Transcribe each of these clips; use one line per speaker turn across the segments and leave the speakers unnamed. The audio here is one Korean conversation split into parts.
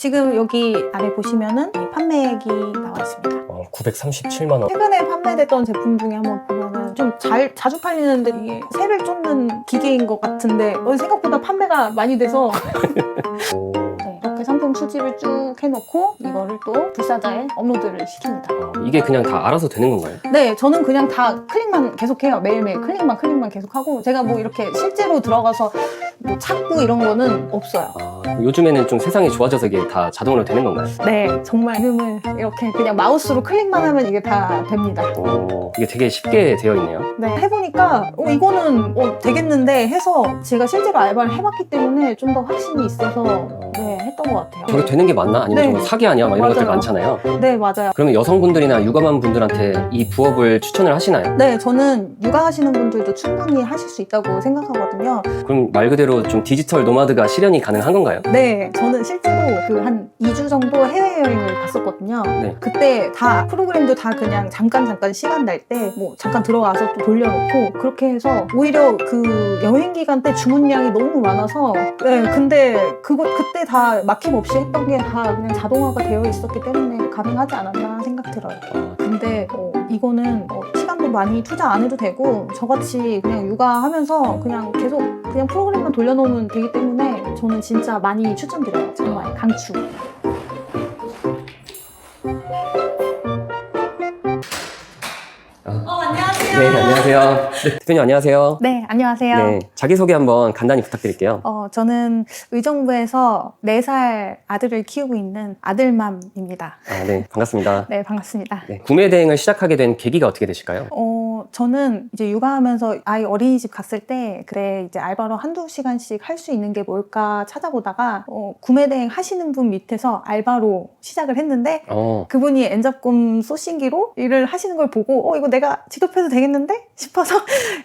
지금 여기 아래 보시면은 이 판매액이 나와 있습니다.
어, 937만 원.
최근에 판매됐던 제품 중에 한번 보면은 좀 잘 자주 팔리는데 이게 새를 쫓는 기계인 것 같은데 어, 생각보다 판매가 많이 돼서
오.
네, 수집을 쭉 해놓고 이거를 또 불사자에 업로드를 시킵니다.
어, 이게 그냥 다 알아서 되는 건가요?
네, 저는 그냥 다 클릭만 계속해요. 매일매일 클릭만 클릭만 계속하고 제가 뭐 이렇게 실제로 들어가서 뭐 찾고 이런 거는 없어요.
아, 요즘에는 좀 세상이 좋아져서 이게 다 자동으로 되는 건가요?
네, 정말 이름을 이렇게 그냥 마우스로 클릭만 하면 이게 다 됩니다.
오, 이게 되게 쉽게 되어 있네요.
네, 해보니까 어, 이거는 어, 되겠는데 해서 제가 실제로 알바를 해봤기 때문에 좀 더 확신이 있어서 네, 했던 것 같아요.
저게 되는 게 맞나? 아니면
네.
좀 사기 아니야? 막 이런 것들
맞아요.
많잖아요.
네, 맞아요.
그러면 여성분들이나 육아만 분들한테 이 부업을 추천을 하시나요?
네, 저는 육아하시는 분들도 충분히 하실 수 있다고 생각하거든요.
그럼 말 그대로 좀 디지털 노마드가 실현이 가능한 건가요?
네, 저는 실제로 그 한 2주 정도 해외여행을 갔었거든요.
네.
그때 다 프로그램도 다 그냥 잠깐 잠깐 시간 날 때 뭐 잠깐 들어와서 또 돌려놓고 그렇게 해서 오히려 그 여행 기간 때 주문량이 너무 많아서 네, 근데 그거 그때 다 막힘 없이 했던 게 다 그냥 자동화가 되어 있었기 때문에 가능하지 않았나 생각 들어요.
아,
근데 어, 이거는 어, 시간도 많이 투자 안 해도 되고 저같이 그냥 육아하면서 그냥 계속 그냥 프로그램만 돌려놓으면 되기 때문에 저는 진짜 많이 추천드려요. 정말 강추. 어, 안녕하세요.
네, 안녕하세요. 네, 대표님 안녕하세요.
네, 안녕하세요.
네, 자기소개 한번 간단히 부탁드릴게요.
어, 저는 의정부에서 4살 아들을 키우고 있는 아들맘입니다.
아, 네, 반갑습니다.
네, 반갑습니다.
네, 구매 대행을 시작하게 된 계기가 어떻게 되실까요?
어, 저는 이제 육아하면서 아이 어린이집 갔을 때, 그래, 이제 알바로 한두 시간씩 할 수 있는 게 뭘까 찾아보다가, 어, 구매 대행 하시는 분 밑에서 알바로 시작을 했는데,
어,
그분이 엔잡금 소싱기로 일을 하시는 걸 보고, 어, 이거 내가 직접 해도 되겠는데? 싶어서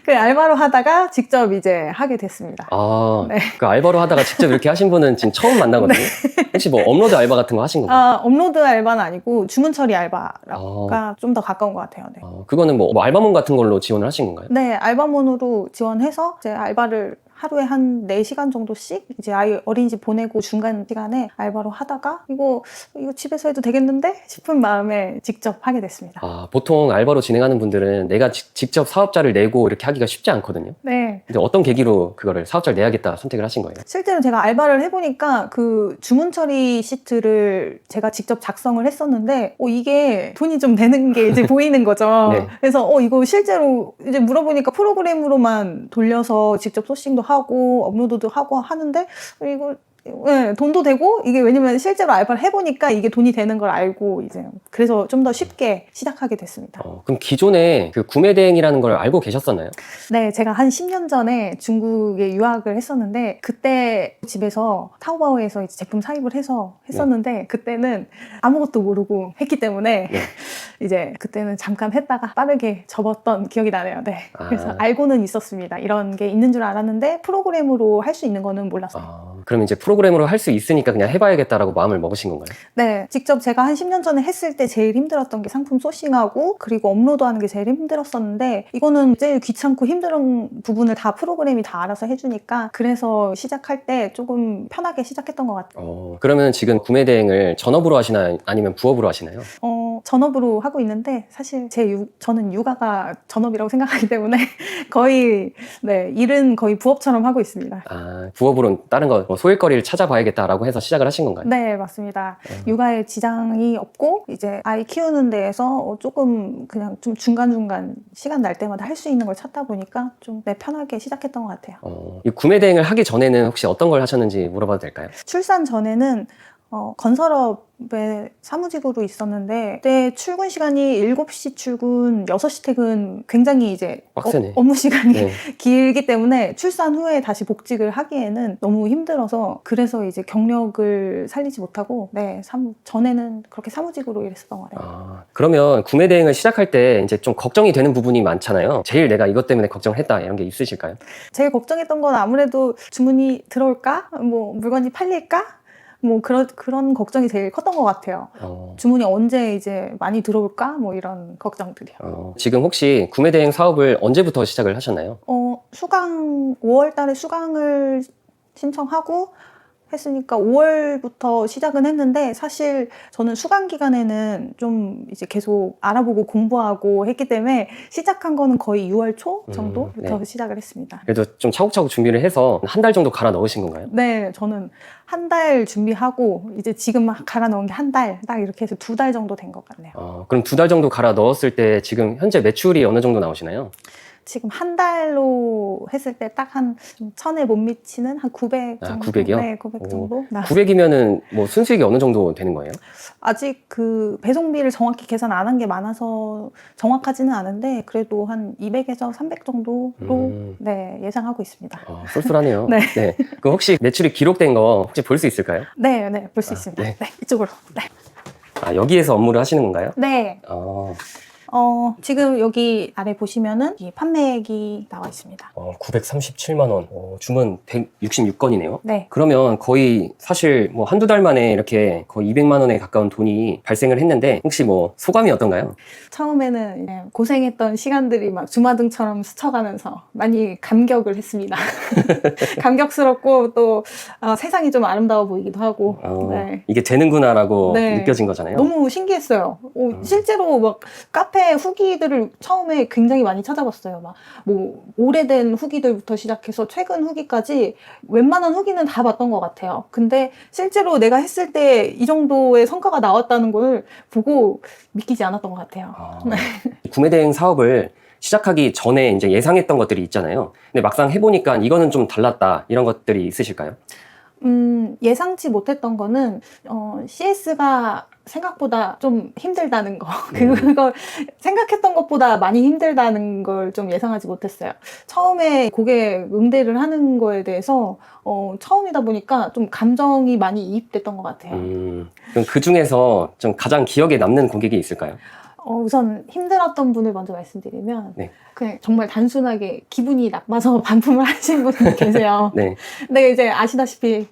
그 알바로 하다가 직접 이제 하게 됐습니다.
아,
네.
그 알바로 하다가 직접 이렇게 하신 분은 지금 처음 만나거든요. 혹시 뭐 업로드 알바 같은 거 하신 건가요?
아, 업로드 알바는 아니고 주문 처리 알바가
아,
좀더 가까운 것 같아요. 네.
어, 그거는 뭐, 뭐 알바몬 같은 걸로 지원을 하신 건가요?
네, 알바몬으로 지원해서 제 알바를 하루에 한 4시간 정도씩 이제 아이 어린이집 보내고 중간 시간에 알바로 하다가 이거 이거 집에서 해도 되겠는데 싶은 마음에 직접 하게 됐습니다.
아, 보통 알바로 진행하는 분들은 내가 직- 직접 사업자를 내고 이렇게 하기가 쉽지 않거든요.
네.
근데 어떤 계기로 그거를 사업자를 내야겠다 선택을 하신 거예요?
실제로 제가 알바를 해보니까 그 주문 처리 시트를 제가 직접 작성을 했었는데 어, 이게 돈이 좀 되는 게 이제 보이는 거죠.
네.
그래서 어 이거 실제로 이제 물어보니까 프로그램으로만 돌려서 직접 소싱도 하고 업로드도 하고 하는데 어, 이거 네, 돈도 되고 이게 왜냐면 실제로 알바를 해보니까 이게 돈이 되는 걸 알고 이제 그래서 좀 더 쉽게 시작하게 됐습니다.
어, 그럼 기존에 그 구매 대행이라는 걸 알고 계셨었나요?
네, 제가 한 10년 전에 중국에 유학을 했었는데 그때 집에서 타오바오에서 이제 제품 사입을 해서 했었는데 그때는 아무것도 모르고 했기 때문에
네.
이제 그때는 잠깐 했다가 빠르게 접었던 기억이 나네요. 네.
아.
그래서 알고는 있었습니다. 이런 게 있는 줄 알았는데 프로그램으로 할 수 있는 거는 몰랐어요.
아, 그럼 이제 프로 그램으로 할 수 있으니까 그냥 해봐야겠다라고 마음을 먹으신 건가요?
네, 직접 제가 한 10년 전에 했을 때 제일 힘들었던 게 상품 소싱하고 그리고 업로드하는 게 제일 힘들었었는데 이거는 제일 귀찮고 힘든 부분을 다 프로그램이 다 알아서 해주니까 그래서 시작할 때 조금 편하게 시작했던 것 같아요.
어, 그러면 지금 구매 대행을 전업으로 하시나요? 아니면 부업으로 하시나요?
어, 전업으로 하고 있는데 사실 제 유, 저는 육아가 전업이라고 생각하기 때문에 거의 네, 일은 거의 부업처럼 하고 있습니다.
아, 부업으로는 다른 거뭐 소일거리를 찾아봐야겠다라고 해서 시작을 하신 건가요?
네, 맞습니다.
음.
육아에 지장이 없고 이제 아이 키우는 데에서 어, 조금 그냥 좀 중간중간 시간 날 때마다 할 수 있는 걸 찾다 보니까 좀 네, 편하게 시작했던 것 같아요.
어, 이 구매 대행을 하기 전에는 혹시 어떤 걸 하셨는지 물어봐도 될까요?
출산 전에는 어, 건설업에 사무직으로 있었는데 그때 출근 시간이 7시 출근, 6시 퇴근 굉장히 이제
빡세네.
어, 업무 시간이
네.
길기 때문에 출산 후에 다시 복직을 하기에는 너무 힘들어서 그래서 이제 경력을 살리지 못하고 네, 사무, 전에는 그렇게 사무직으로 일했었던 것 같아요.
아, 그러면 구매 대행을 시작할 때 이제 좀 걱정이 되는 부분이 많잖아요. 제일 내가 이것 때문에 걱정을 했다 이런 게 있으실까요?
제일 걱정했던 건 아무래도 주문이 들어올까? 뭐 물건이 팔릴까? 뭐 그런 그런 걱정이 제일 컸던 것 같아요.
어,
주문이 언제 이제 많이 들어올까? 뭐 이런 걱정들이요.
어, 지금 혹시 구매 대행 사업을 언제부터 시작을 하셨나요?
어, 수강 5월 달에 수강을 신청하고 했으니까 5월부터 시작은 했는데 사실 저는 수강 기간에는 좀 이제 계속 알아보고 공부하고 했기 때문에 시작한 거는 거의 6월 초 정도부터
네.
시작을 했습니다.
그래도 좀 차곡차곡 준비를 해서 한 달 정도 갈아 넣으신 건가요?
네, 저는 한 달 준비하고 이제 지금 막 갈아 넣은 게 한 달, 딱 이렇게 해서 두 달 정도 된 것 같네요.
어, 그럼 두 달 정도 갈아 넣었을 때 지금 현재 매출이 어느 정도 나오시나요?
지금 한 달로 했을 때 딱 한 천에 못 미치는 한 900
아,
정도.
900 이요?
네, 900
오.
정도. 나-
900이면은 뭐 순수익이 어느 정도 되는 거예요?
아직 그 배송비를 정확히 계산 안 한 게 많아서 정확하지는 않은데 그래도 한 200에서 300 정도로
음.
네, 예상하고 있습니다.
어, 쏠쏠하네요.
네.
그 혹시 매출이 기록된 거 혹시 볼 수 있을까요?
네, 네, 볼 수
아,
있습니다.
네.
네. 이쪽으로. 네.
아, 여기에서 업무를 하시는 건가요?
네.
어,
어, 지금 여기 아래 보시면은 이 판매액이 나와 있습니다.
어, 937만 원. 어, 주문 166건이네요.
네.
그러면 거의 사실 뭐 한두 달 만에 이렇게 거의 200만 원에 가까운 돈이 발생을 했는데 혹시 뭐 소감이 어떤가요?
처음에는 고생했던 시간들이 막 주마등처럼 스쳐가면서 많이 감격을 했습니다. 감격스럽고 또 어, 세상이 좀 아름다워 보이기도 하고
어,
네.
이게 되는구나라고
네.
느껴진 거잖아요.
너무 신기했어요. 어,
음.
실제로 막 카페 후기들을 처음에 굉장히 많이 찾아봤어요. 막 뭐 오래된 후기들부터 시작해서 최근 후기까지 웬만한 후기는 다 봤던 것 같아요. 근데 실제로 내가 했을 때 이 정도의 성과가 나왔다는 걸 보고 믿기지 않았던 것 같아요.
아,
네.
구매 대행 사업을 시작하기 전에 이제 예상했던 것들이 있잖아요. 근데 막상 해보니까 이거는 좀 달랐다 이런 것들이 있으실까요?
음, 예상치 못했던 거는, 어, CS가 생각보다 좀 힘들다는 거.
음.
그걸 생각했던 것보다 많이 힘들다는 걸 좀 예상하지 못했어요. 처음에 고객 응대를 하는 거에 대해서, 어, 처음이다 보니까 좀 감정이 많이 이입됐던 것 같아요.
음, 그럼 그 중에서 좀 가장 기억에 남는 고객이 있을까요?
어, 우선 힘들었던 분을 먼저 말씀드리면,
네.
그냥 정말 단순하게 기분이 나빠서 반품을 하신 분이 계세요.
네.
근데 이제 아시다시피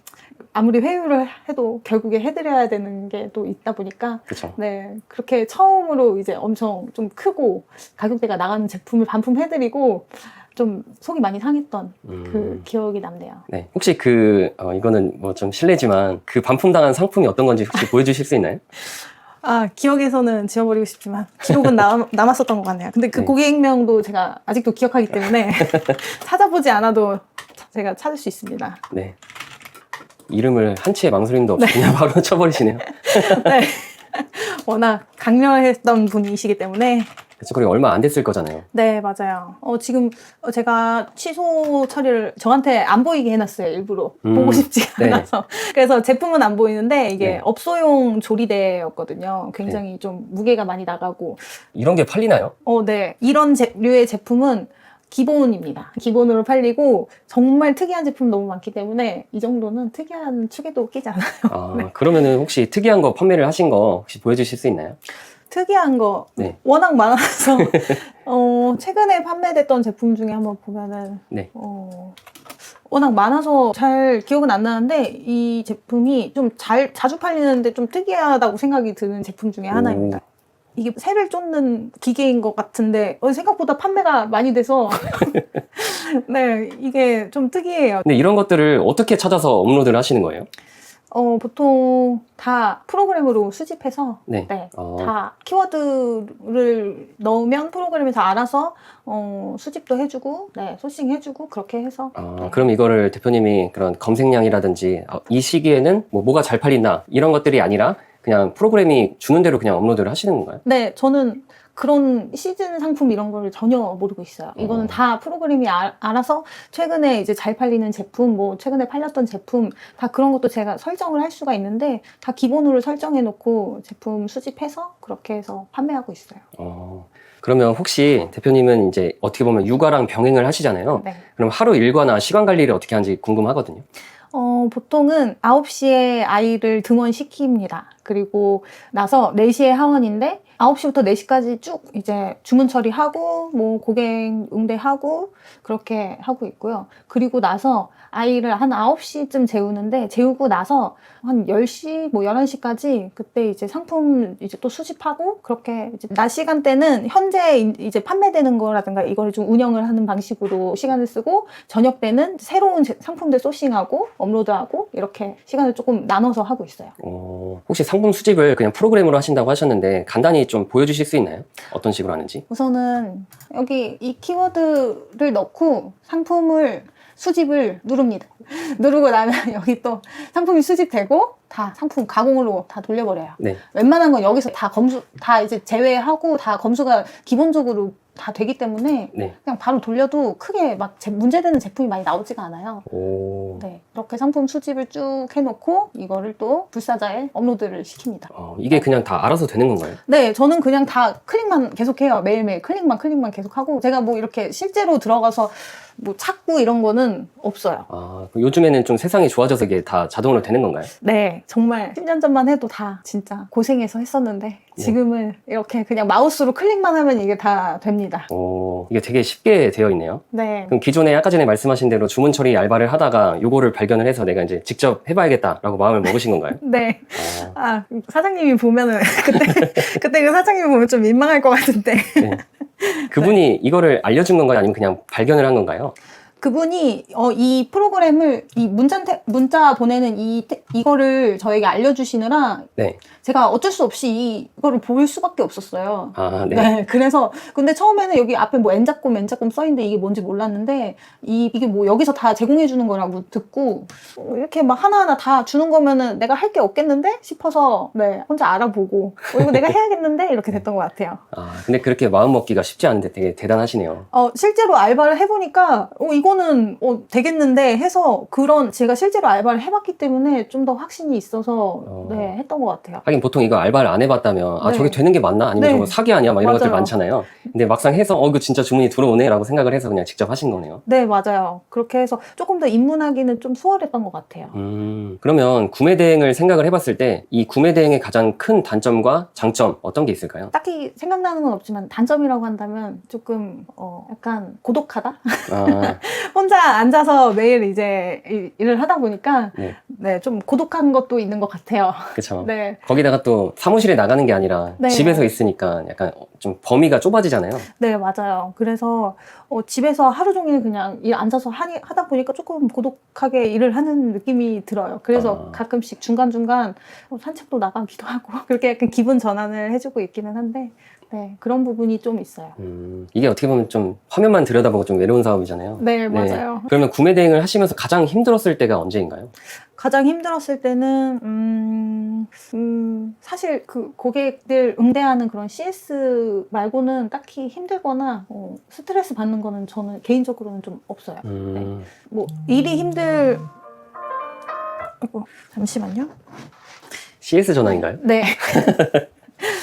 아무리 회유를 해도 결국에 해드려야 되는 게 또 있다 보니까
그렇죠.
네 그렇게 처음으로 이제 엄청 좀 크고 가격대가 나가는 제품을 반품해드리고 좀 속이 많이 상했던
음,
그 기억이 남네요.
네. 혹시 그 어, 이거는 뭐 좀 실례지만 그 반품당한 상품이 어떤 건지 혹시 보여주실 수 있나요?
아 기억에서는 지워버리고 싶지만 기록은 남, 남았었던 것 같네요. 근데 그
네.
고객명도 제가 아직도 기억하기 때문에 찾아보지 않아도 제가 찾을 수 있습니다.
네. 이름을 한치의 망설임도 없이 그냥 바로 쳐버리시네요.
네. 워낙 강렬했던 분이시기 때문에
그렇죠. 그리고 얼마 안 됐을 거잖아요.
네, 맞아요. 어, 지금 어, 제가 취소 처리를 저한테 안 보이게 해놨어요, 일부러.
음,
보고 싶지
네.
않아서. 그래서 제품은 안 보이는데 이게
네.
업소용 조리대였거든요. 굉장히 좀 무게가 많이 나가고.
이런 게 팔리나요?
어, 네. 이런 제- 류의 제품은 기본입니다. 기본으로 팔리고 정말 특이한 제품 너무 많기 때문에 이 정도는 특이한 축에도 끼지 않아요.
아,
네.
그러면은 혹시 특이한 거 판매를 하신 거 혹시 보여주실 수 있나요?
특이한 거
네.
워낙 많아서 어, 최근에 판매됐던 제품 중에 한번 보면은
네.
어, 워낙 많아서 잘 기억은 안 나는데 이 제품이 좀 잘 자주 팔리는데 좀 특이하다고 생각이 드는 제품 중에 하나입니다. 이게 새를 쫓는 기계인 것 같은데 어, 생각보다 판매가 많이 돼서 네 이게 좀 특이해요.
근데 이런 것들을 어떻게 찾아서 업로드를 하시는 거예요?
어, 보통 다 프로그램으로 수집해서
네.
네,
어.
다 키워드를 넣으면 프로그램에서 알아서 어, 수집도 해주고, 네, 소싱 해주고 그렇게 해서.
아,
네.
그럼 이거를 대표님이 그런 검색량이라든지 어, 이 시기에는 뭐 뭐가 잘 팔린다 이런 것들이 아니라 그냥 프로그램이 주는 대로 그냥 업로드를 하시는 건가요?
네, 저는 그런 시즌 상품 이런 거를 전혀 모르고 있어요. 이거는
어.
다 프로그램이 알, 알아서 최근에 이제 잘 팔리는 제품, 뭐 최근에 팔렸던 제품 다 그런 것도 제가 설정을 할 수가 있는데 다 기본으로 설정해 놓고 제품 수집해서 그렇게 해서 판매하고 있어요.
어, 그러면 혹시 대표님은 이제 어떻게 보면 육아랑 병행을 하시잖아요.
네.
그럼 하루 일과나 시간 관리를 어떻게 하는지 궁금하거든요.
어, 보통은 9시에 아이를 등원시킵니다. 그리고 나서 4시에 하원인데 9시부터 4시까지 쭉 이제 주문 처리하고 뭐 고객 응대하고 그렇게 하고 있고요. 그리고 나서 아이를 한 9시쯤 재우는데 재우고 나서 한 10시 뭐 11시까지 그때 이제 상품 이제 또 수집하고 그렇게 이제 낮 시간대는 현재 이- 이제 판매되는 거라든가 이거를 좀 운영을 하는 방식으로 시간을 쓰고 저녁 때는 새로운 제- 상품들 소싱하고 업로드하고 이렇게 시간을 조금 나눠서 하고 있어요.
어, 혹시 상품 수집을 그냥 프로그램으로 하신다고 하셨는데 간단히 좀 보여주실 수 있나요? 어떤 식으로 하는지?
우선은 여기 이 키워드를 넣고 상품을 수집을 누릅니다. 누르고 나면 여기 또 상품이 수집되고 다 상품 가공으로 다 돌려버려요.
네.
웬만한 건 여기서 다 검수 다 이제 제외하고 다 검수가 기본적으로 다 되기 때문에
네.
그냥 바로 돌려도 크게 막 제- 문제되는 제품이 많이 나오지가 않아요.
오.
네, 이렇게 상품 수집을 쭉 해놓고 이거를 또 불사자에 업로드를 시킵니다.
어, 이게 그냥 다 알아서 되는 건가요?
네, 저는 그냥 다 클릭만 계속해요. 매일매일 클릭만 클릭만 계속하고 제가 뭐 이렇게 실제로 들어가서 뭐 찾고 이런 거는 없어요.
아, 그럼 요즘에는 좀 세상이 좋아져서 이게 다 자동으로 되는 건가요?
네, 정말 10년 전만 해도 다 진짜 고생해서 했었는데 지금은 이렇게 그냥 마우스로 클릭만 하면 이게 다 됩니다.
오, 이게 되게 쉽게 되어 있네요.
네.
그럼 기존에 아까 전에 말씀하신 대로 주문 처리 알바를 하다가 요거를 발견을 해서 내가 이제 직접 해봐야겠다라고 마음을 먹으신 건가요?
네.
어,
아, 사장님이 보면은 그때 그때 그 사장님이 보면 좀 민망할 것 같은데.
네. 그분이 이거를 알려준 건가요? 아니면 그냥 발견을 한 건가요?
그분이 어, 이 프로그램을 이 문자 테- 문자 보내는 이 테- 이거를 저에게 알려주시느라
네.
제가 어쩔 수 없이 이- 이거를 볼 수밖에 없었어요.
아, 네.
네. 그래서 근데 처음에는 여기 앞에 뭐 N자꼼 N자꼼 써 있는데 이게 뭔지 몰랐는데 이 이게 뭐 여기서 다 제공해 주는 거라고 듣고 어, 이렇게 막 하나하나 다 주는 거면은 내가 할 게 없겠는데 싶어서 네 혼자 알아보고 어, 이거 내가 해야겠는데 이렇게 됐던 것 같아요.
아, 근데 그렇게 마음 먹기가 쉽지 않은데 되게 대단하시네요.
어, 실제로 알바를 해보니까, 어, 이거는, 어, 되겠는데 해서 그런, 제가 실제로 알바를 해봤기 때문에 좀 더 확신이 있어서,
어.
네, 했던 것 같아요.
하긴 보통 이거 알바를 안 해봤다면 아
네.
저게 되는 게 맞나 아니면
네.
저거 사기 아니야 막 이런 것들
맞아요.
많잖아요. 근데 막상 해서 어 이거 진짜 주문이 들어오네라고 생각을 해서 그냥 직접 하신 거네요.
네, 맞아요. 그렇게 해서 조금 더 입문하기는 좀 수월했던 것 같아요.
음 그러면 구매 대행을 생각을 해봤을 때 이 구매 대행의 가장 큰 단점과 장점 어떤 게 있을까요?
딱히 생각나는 건 없지만 단점이라고 한다면 조금, 어, 약간 고독하다?
아
혼자 앉아서 매일 이제 일- 일을 하다 보니까,
네.
네, 좀 고독한 것도 있는 것 같아요.
그쵸.
네.
거기다가 또 사무실에 나가는 게 아니라
네.
집에서 있으니까 약간 좀 범위가 좁아지잖아요.
네, 맞아요. 그래서 어, 집에서 하루 종일 그냥 일 앉아서 하니, 하다 보니까 조금 고독하게 일을 하는 느낌이 들어요. 그래서
아.
가끔씩 중간 중간 어, 산책도 나가기도 하고 그렇게 약간 기분 전환을 해주고 있기는 한데 네, 그런 부분이 좀 있어요.
음, 이게 어떻게 보면 좀 화면만 들여다보고 좀 외로운 사업이잖아요.
네, 맞아요.
그러면 구매 대행을 하시면서 가장 힘들었을 때가 언제인가요?
가장 힘들었을 때는 음, 음, 사실 그 고객들 응대하는 그런 CS 말고는 딱히 힘들거나 어, 스트레스 받는 거는 저는 개인적으로는 좀 없어요.
음,
뭐 일이 힘들 아이고 잠시만요.
CS 전환인가요?
네.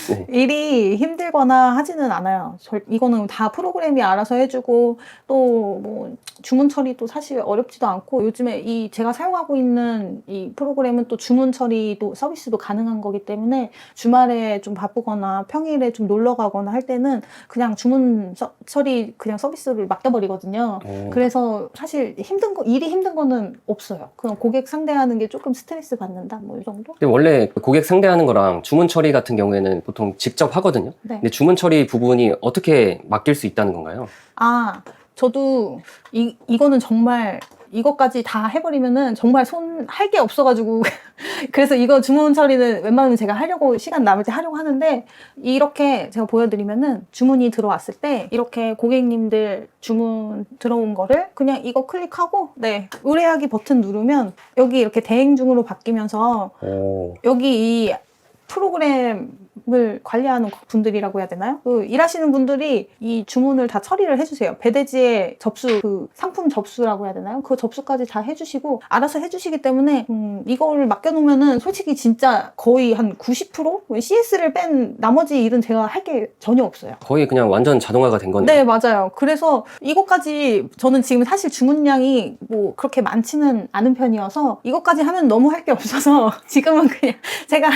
네.
일이 힘들거나 하지는 않아요. 절- 이거는 다 프로그램이 알아서 해주고 또 뭐 주문 처리도 사실 어렵지도 않고 요즘에 이 제가 사용하고 있는 이 프로그램은 또 주문 처리도 서비스도 가능한 거기 때문에 주말에 좀 바쁘거나 평일에 좀 놀러 가거나 할 때는 그냥 주문 서- 처리 그냥 서비스를 맡겨버리거든요.
어,
그래서 사실 힘든 거 일이 힘든 거는 없어요. 그냥 고객 상대하는 게 조금 스트레스 받는다 뭐 이 정도?
근데 원래 그 고객 상대하는 거랑 주문 처리 같은 경우에는 보통 직접 하거든요.
네.
근데 주문 처리 부분이 어떻게 맡길 수 있다는 건가요?
아 저도 이 이거는 정말 이것까지 다 해버리면은 정말 손 할 게 없어가지고 그래서 이거 주문 처리는 웬만하면 제가 하려고 시간 남을 때 하려고 하는데 이렇게 제가 보여드리면은 주문이 들어왔을 때 이렇게 고객님들 주문 들어온 거를 그냥 이거 클릭하고 네 의뢰하기 버튼 누르면 여기 이렇게 대행 중으로 바뀌면서
오,
여기 이 프로그램 을 관리하는 분들이라고 해야 되나요? 그 일하시는 분들이 이 주문을 다 처리를 해주세요. 배대지에 접수, 그 상품 접수라고 해야 되나요? 그 접수까지 다 해주시고 알아서 해주시기 때문에 음, 이거를 맡겨놓으면은 솔직히 진짜 거의 한 90% CS를 뺀 나머지 일은 제가 할 게 전혀 없어요.
거의 그냥 완전 자동화가 된 거네요.
네, 맞아요. 그래서 이것까지 저는 지금 사실 주문량이 뭐 그렇게 많지는 않은 편이어서 이것까지 하면 너무 할 게 없어서 지금은 그냥 제가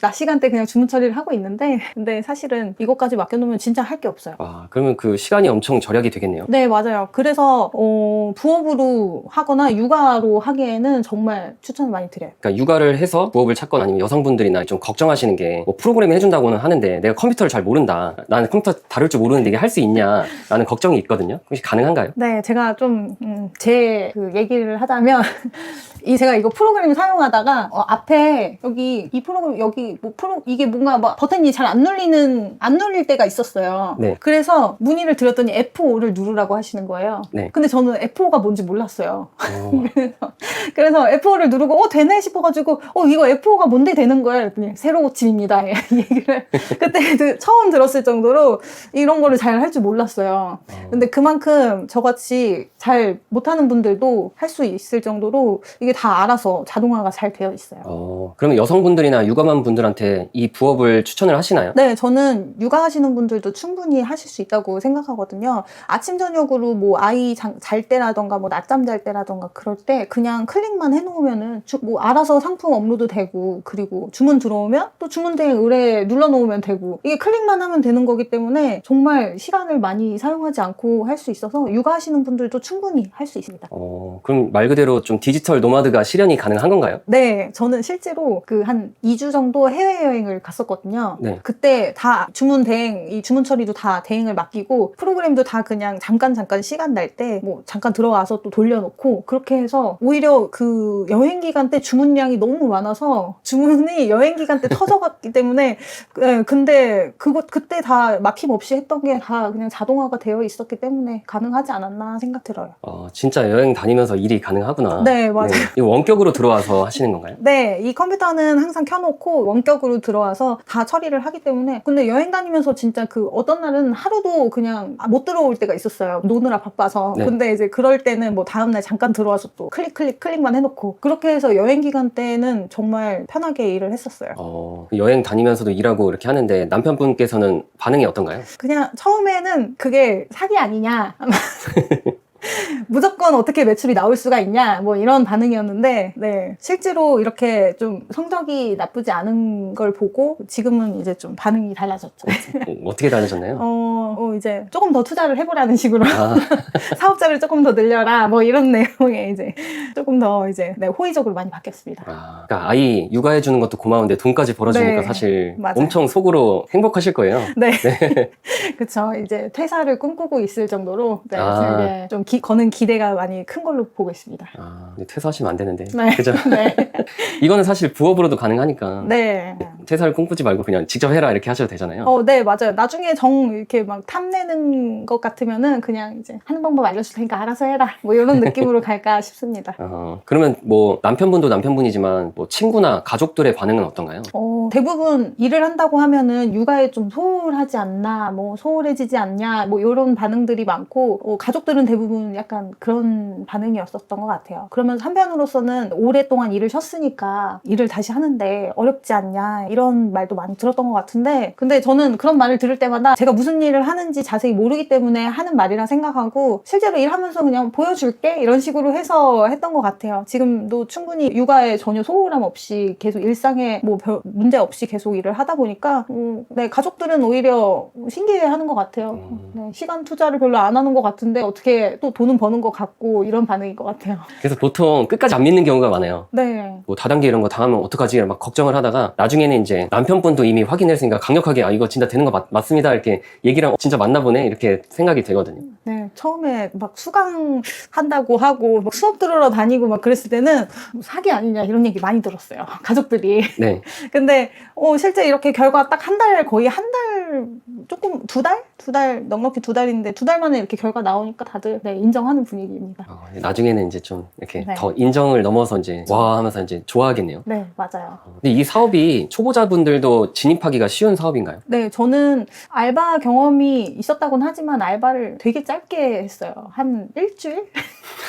낮 시간대 그냥 주문 처 리를 하고 있는데 근데 사실은 이것까지 맡겨놓으면 진짜 할 게 없어요.
아, 그러면 그 시간이 엄청 절약이 되겠네요.
네, 맞아요. 그래서 어, 부업으로 하거나 육아로 하기에는 정말 추천을 많이 드려요.
그러니까 육아를 해서 부업을 찾거나 아니면 여성분들이나 좀 걱정하시는 게 뭐 프로그램 해준다고는 하는데 내가 컴퓨터를 잘 모른다. 나는 컴퓨터 다룰 줄 모르는데 이게 할 수 있냐 라는 걱정이 있거든요. 혹시 가능한가요?
네, 제가 좀, 음, 제 그 얘기를 하자면, 이 제가 이거 프로그램 사용하다가, 어, 앞에, 여기, 이 프로그램, 여기, 뭐, 프로, 이게 뭔가 막 버튼이 잘 안 눌리는, 안 눌릴 때가 있었어요.
네.
그래서 문의를 드렸더니 F5를 누르라고 하시는 거예요.
네.
근데 저는 F5가 뭔지 몰랐어요.
어,
그래서, 그래서 F5를 누르고, 어, 되네 싶어가지고, 어, 이거 F5가 뭔데 되는 거야? 그랬더니, 새로 고침입니다. 이 얘기를. 그때 그 처음 들었을 정도로 이런 거를 잘 할 줄 몰랐어요.
어.
근데 그만큼 저같이 잘 못하는 분들도 할 수 있을 정도로 이게 다 알아서 자동화가 잘 되어 있어요.
어, 그러면 여성분들이나 육아만 분들한테 이 부업 을 추천을 하시나요?
네, 저는 육아하시는 분들도 충분히 하실 수 있다고 생각하거든요. 아침, 저녁으로 뭐 아이 장- 잘 때라던가 뭐 낮잠 잘 때라던가 그럴 때 그냥 클릭만 해놓으면은 주- 뭐 알아서 상품 업로드 되고 그리고 주문 들어오면 또 주문 대행 의뢰 눌러놓으면 되고 이게 클릭만 하면 되는 거기 때문에 정말 시간을 많이 사용하지 않고 할 수 있어서 육아하시는 분들도 충분히 할 수 있습니다.
어, 그럼 말 그대로 좀 디지털 노마드가 실현이 가능한 건가요?
네, 저는 실제로 그 한 2주 정도 해외여행을 갔 었거든요.
네.
그때 다 주문 대행, 이 주문 처리도 다 대행을 맡기고 프로그램도 다 그냥 잠깐 잠깐 시간 날 때 뭐 잠깐 들어와서 또 돌려놓고 그렇게 해서 오히려 그 여행 기간 때 주문량이 너무 많아서 주문이 여행 기간 때 터져갔기 때문에 네, 근데 그것 그때 다 막힘 없이 했던 게 다 그냥 자동화가 되어 있었기 때문에 가능하지 않았나 생각 들어요.
어, 진짜 여행 다니면서 일이 가능하구나.
네, 맞아요.
이거 원격으로 들어와서 하시는 건가요?
네, 이 컴퓨터는 항상 켜놓고 원격으로 들어와서 다 처리를 하기 때문에 근데 여행 다니면서 진짜 그 어떤 날은 하루도 그냥 못 들어올 때가 있었어요. 노느라 바빠서.
네.
근데 이제 그럴 때는 뭐 다음날 잠깐 들어와서 또 클릭 클릭 클릭만 해놓고 그렇게 해서 여행 기간 때는 정말 편하게 일을 했었어요.
어, 여행 다니면서도 일하고 이렇게 하는데 남편분께서는 반응이 어떤가요?
그냥 처음에는 그게 사기 아니냐. 무조건 어떻게 매출이 나올 수가 있냐 뭐 이런 반응이었는데 네 실제로 이렇게 좀 성적이 나쁘지 않은 걸 보고 지금은 이제 좀 반응이 달라졌죠.
어, 어떻게 다니셨나요?
어, 어, 이제 조금 더 투자를 해보라는 식으로
아,
사업자를 조금 더 늘려라 뭐 이런 내용의 이제 조금 더 이제 네, 호의적으로 많이 바뀌었습니다.
아, 그러니까 아이 육아해 주는 것도 고마운데 돈까지 벌어주니까
네,
사실
맞아요.
엄청 속으로 행복하실 거예요.
네, 그쵸. 이제 퇴사를 꿈꾸고 있을 정도로 네,
아.
좀 기- 거는 기대가 많이 큰 걸로 보고 있습니다.
아, 근데 퇴사하시면 안 되는데.
네.
그죠?
네.
이거는 사실 부업으로도 가능하니까
네.
퇴사를 꿈꾸지 말고 그냥 직접 해라 이렇게 하셔도 되잖아요.
어, 네, 맞아요. 나중에 정 이렇게 막 탐내는 것 같으면은 그냥 이제 하는 방법 알려줄 테니까 알아서 해라. 뭐 이런 느낌으로 갈까 싶습니다.
어, 그러면 뭐 남편분도 남편분이지만 뭐 친구나 가족들의 반응은 어떤가요?
어, 대부분 일을 한다고 하면은 육아에 좀 소홀하지 않나, 뭐 소홀해지지 않냐, 뭐 이런 반응들이 많고, 어, 가족들은 대부분 약간 그런 반응이었었던 것 같아요. 그러면 한편으로서는 오랫동안 일을 쉬었으니까 일을 다시 하는데 어렵지 않냐, 이런 말도 많이 들었던 것 같은데, 근데 저는 그런 말을 들을 때마다 제가 무슨 일을 하는지 자세히 모르기 때문에 하는 말이라 생각하고, 실제로 일하면서 그냥 보여줄게? 이런 식으로 해서 했던 것 같아요. 지금도 충분히 육아에 전혀 소홀함 없이 계속 일상에 뭐별 문제 없이 계속 일을 하다 보니까 음, 네 가족들은 오히려 신기해하는 것 같아요.
음.
네, 시간 투자를 별로 안 하는 것 같은데 어떻게 또 돈은 버는 것 같고 이런 반응인 것 같아요.
그래서 보통 끝까지 안 믿는 경우가 많아요.
네.
뭐 다단계 이런 거 당하면 어떡하지? 막 걱정을 하다가 나중에는 이제 남편분도 이미 확인했으니까 강력하게 아 이거 진짜 되는 거 맞, 맞습니다 이렇게 하면 진짜 맞나 보네 이렇게 생각이 되거든요.
네, 처음에 막 수강 한다고 하고 막 수업 들으러 다니고 막 그랬을 때는 뭐 사기 아니냐 이런 얘기 많이 들었어요. 가족들이.
네.
근데 어, 실제 이렇게 결과 딱 한 달 거의 한 달 조금 두 달두 달 넉넉히 두 달인데 두 달 만에 이렇게 결과 나오니까 다들 네, 인정하는 분위기입니다.
어, 나중에는 이제 좀 이렇게
네.
더 인정을 넘어서 이제 와 하면서 이제 좋아하겠네요.
네, 맞아요.
근데 이 사업이 초보자분들도 진입하기가 쉬운 사업인가요?
네, 저는 알바 경험이 있었다곤 하지만 알바를 되게 짧게 했어요. 한 일주일?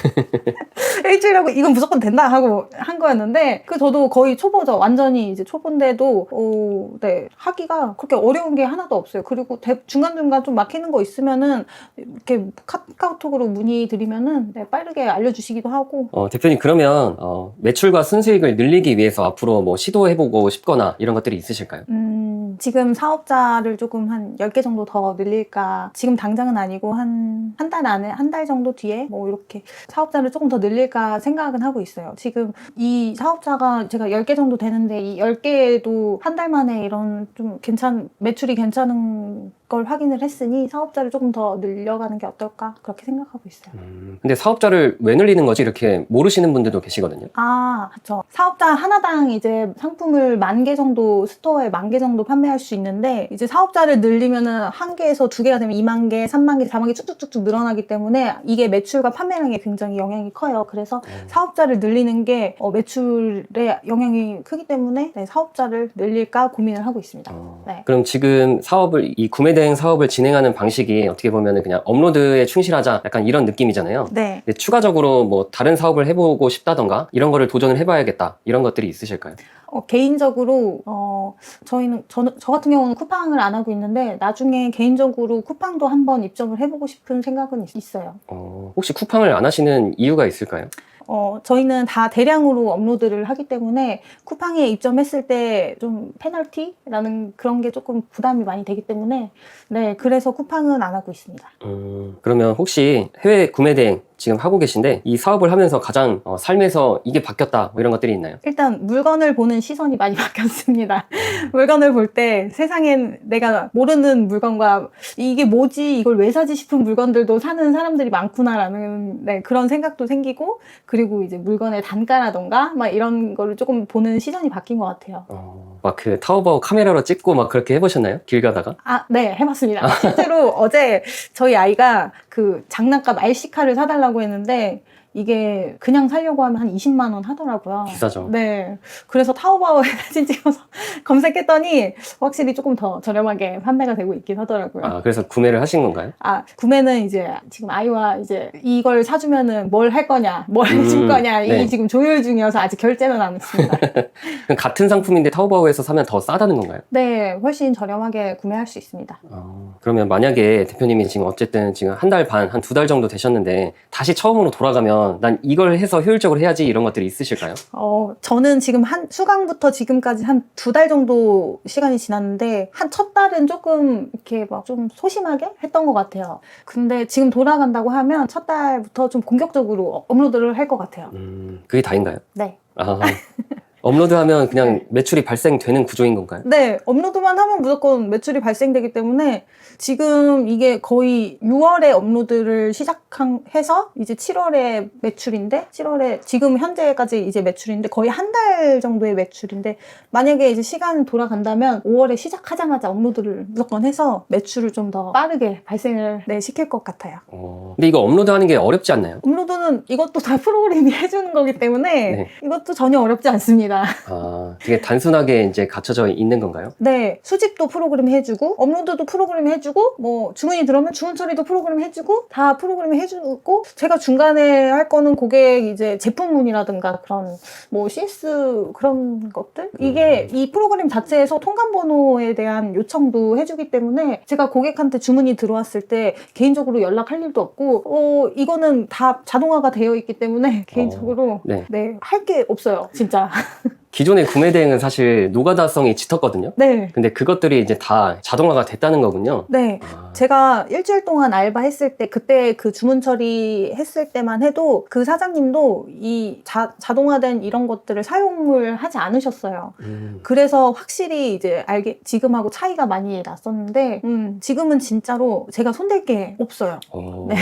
일주일하고 이건 무조건 된다 하고 한 거였는데 그 저도 거의 초보죠. 완전히 이제 초보인데도 어, 네, 하기가 그렇게 어려운 게 하나도 없어요. 그리고 대- 중간 중간 좀 막히는 거 있으면은 이렇게 카카오톡으로 문의 드리면은 네, 빠르게 알려주시기도 하고
어, 대표님 그러면 어, 매출과 순수익을 늘리기 위해서 앞으로 뭐 시도해보고 싶거나 이런 것들이 있으실까요?
음, 지금 사업자를 조금 한 10개 정도 더 늘릴까. 지금 당장은 아니고 한, 한 달 안에, 한 달 정도 뒤에 뭐 이렇게 사업자를 조금 더 늘릴까 생각은 하고 있어요. 지금 이 사업자가 제가 10개 정도 되는데 이 10개도 한 달 만에 이런 좀 괜찮, 매출이 괜찮은 걸 확인을 했으니 사업자를 조금 더 늘려가는 게 어떨까. 그렇게 생각하고 있어요.
음, 근데 사업자를 왜 늘리는 거지? 이렇게 모르시는 분들도 계시거든요.
아, 저 사업자 하나당 이제 상품을 만 개 정도 스토어에 만 개 정도 판매할 수 있는데 이제 사업자를 늘리면은 한 개에서 두 개가 되면 2만 개, 3만 개, 4만 개 쭉쭉쭉쭉 늘어나기 때문에 이게 매출과 판매량에 굉장히 영향이 커요. 그래서 사업자를 늘리는 게 어, 매출에 영향이 크기 때문에 네, 사업자를 늘릴까 고민을 하고 있습니다.
어,
네.
그럼 지금 사업을 이 구매 대행 사업을 진행하는 방식이 어떻게 보면 그냥 업로드에 충실하자 약간 이런 느낌이잖아요.
네.
근데 추가적으로 뭐 다른 사업을 해보고 싶다던가 이런 거를 도전을 해봐야겠다 이런 것들이 있으실까요?
어, 개인적으로 어, 저희는 저는 저 같은 경우는 쿠팡을 안 하고 있는데 나중에 개인적으로 쿠팡도 한번 입점을 해보고 싶은 생각은 있- 있어요.
어, 혹시 쿠팡을 안 하시는 이유가 있을까요?
어, 저희는 다 대량으로 업로드를 하기 때문에 쿠팡에 입점했을 때 좀 페널티라는 그런 게 조금 부담이 많이 되기 때문에 네 그래서 쿠팡은 안 하고 있습니다.
음, 그러면 혹시 해외 구매 대행 지금 하고 계신데 이 사업을 하면서 가장 어, 삶에서 이게 바뀌었다 뭐 이런 것들이 있나요?
일단 물건을 보는 시선이 많이 바뀌었습니다. 물건을 볼 때 세상엔 내가 모르는 물건과 이게 뭐지 이걸 왜 사지 싶은 물건들도 사는 사람들이 많구나라는 네, 그런 생각도 생기고 그리고 이제 물건의 단가라던가 막 이런 거를 조금 보는 시선이 바뀐 것 같아요.
어, 막 그 타오바오 카메라로 찍고 막 그렇게 해보셨나요? 길 가다가?
아, 네, 해봤습니다. 실제로 어제 저희 아이가 그 장난감 RC카를 사달라고 했는데 이게 그냥 살려고 하면 한 20만 원 하더라고요.
비싸죠.
네. 그래서 타오바오에 사진 찍어서 검색했더니 확실히 조금 더 저렴하게 판매가 되고 있긴 하더라고요.
아, 그래서 구매를 하신 건가요?
아, 구매는 이제 지금 아이와 이제 이걸 사주면은 뭘 할 거냐, 뭘 해줄
음,
거냐, 이
네.
지금 조율 중이어서 아직 결제는 안 했습니다.
그럼 같은 상품인데 타오바오에서 사면 더 싸다는 건가요?
네, 훨씬 저렴하게 구매할 수 있습니다.
어, 그러면 만약에 대표님이 지금 어쨌든 지금 한 달 반, 한 두 달 정도 되셨는데 다시 처음으로 돌아가면 난 이걸 해서 효율적으로 해야지 이런 것들이 있으실까요?
어, 저는 지금 한 수강부터 지금까지 한 두 달 정도 시간이 지났는데 한 첫 달은 조금 이렇게 막 좀 소심하게 했던 것 같아요. 근데 지금 돌아간다고 하면 첫 달부터 좀 공격적으로 업로드를 할 것 같아요.
음, 그게 다인가요?
네.
아, 업로드하면 그냥 매출이 발생되는 구조인 건가요?
네, 업로드만 하면 무조건 매출이 발생되기 때문에 지금 이게 거의 6월에 업로드를 시작해서 이제 7월에 매출인데 7월에 지금 현재까지 이제 매출인데 거의 한 달 정도의 매출인데 만약에 이제 시간 돌아간다면 5월에 시작하자마자 업로드를 무조건 해서 매출을 좀 더 빠르게 발생을 네, 시킬 것 같아요.
어, 근데 이거 업로드하는 게 어렵지 않나요?
업로드는 이것도 다 프로그램이 해주는 거기 때문에
네.
이것도 전혀 어렵지 않습니다.
아, 되게 단순하게 이제 갖춰져 있는 건가요?
네, 수집도 프로그램 해주고, 업로드도 프로그램 해주고, 뭐, 주문이 들어오면 주문 처리도 프로그램 해주고, 다 프로그램 해주고, 제가 중간에 할 거는 고객 이제 제품문이라든가 그런, 뭐, CS 그런 것들? 이게 이 프로그램 자체에서 통관번호에 대한 요청도 해주기 때문에 제가 고객한테 주문이 들어왔을 때 개인적으로 연락할 일도 없고, 어, 이거는 다 자동화가 되어 있기 때문에 개인적으로
네.
네, 할 게 없어요, 진짜.
기존의 구매 대행은 사실 노가다성이 짙었거든요.
네,
근데 그것들이 이제 다 자동화가 됐다는 거군요.
네.
아,
제가 일주일 동안 알바 했을 때 그때 그 주문 처리 했을 때만 해도 그 사장님도 이 자, 자동화된 이런 것들을 사용을 하지 않으셨어요.
음,
그래서 확실히 이제 알게 지금하고 차이가 많이 났었는데 음, 지금은 진짜로 제가 손댈 게 없어요.
어,
네.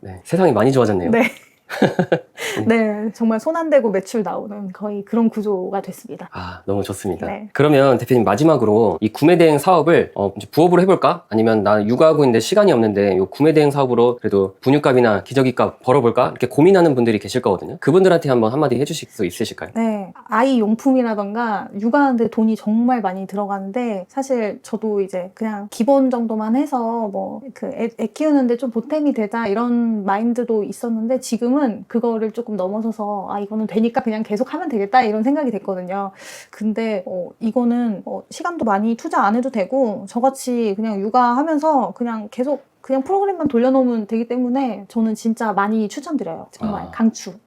네. 세상이 많이 좋아졌네요.
네. 네, 정말 손 안 대고 매출 나오는 거의 그런 구조가 됐습니다.
아, 너무 좋습니다.
네.
그러면 대표님 마지막으로 이 구매 대행 사업을 어, 이제 부업으로 해볼까? 아니면 나 육아하고 있는데 시간이 없는데 이 구매 대행 사업으로 그래도 분유값이나 기저귀값 벌어볼까? 이렇게 고민하는 분들이 계실 거거든요. 그분들한테 한번 한마디 해주실 수 있으실까요?
네, 아이 용품이라던가 육아하는데 돈이 정말 많이 들어가는데 사실 저도 이제 그냥 기본 정도만 해서 뭐 그 애 키우는데 좀 보탬이 되자 이런 마인드도 있었는데 지금은 그거를 조금 넘어서서 아 이거는 되니까 그냥 계속 하면 되겠다 이런 생각이 됐거든요. 근데 어, 이거는 어, 시간도 많이 투자 안 해도 되고 저같이 그냥 육아하면서 그냥 계속 그냥 프로그램만 돌려놓으면 되기 때문에 저는 진짜 많이 추천드려요. 정말
아.
강추.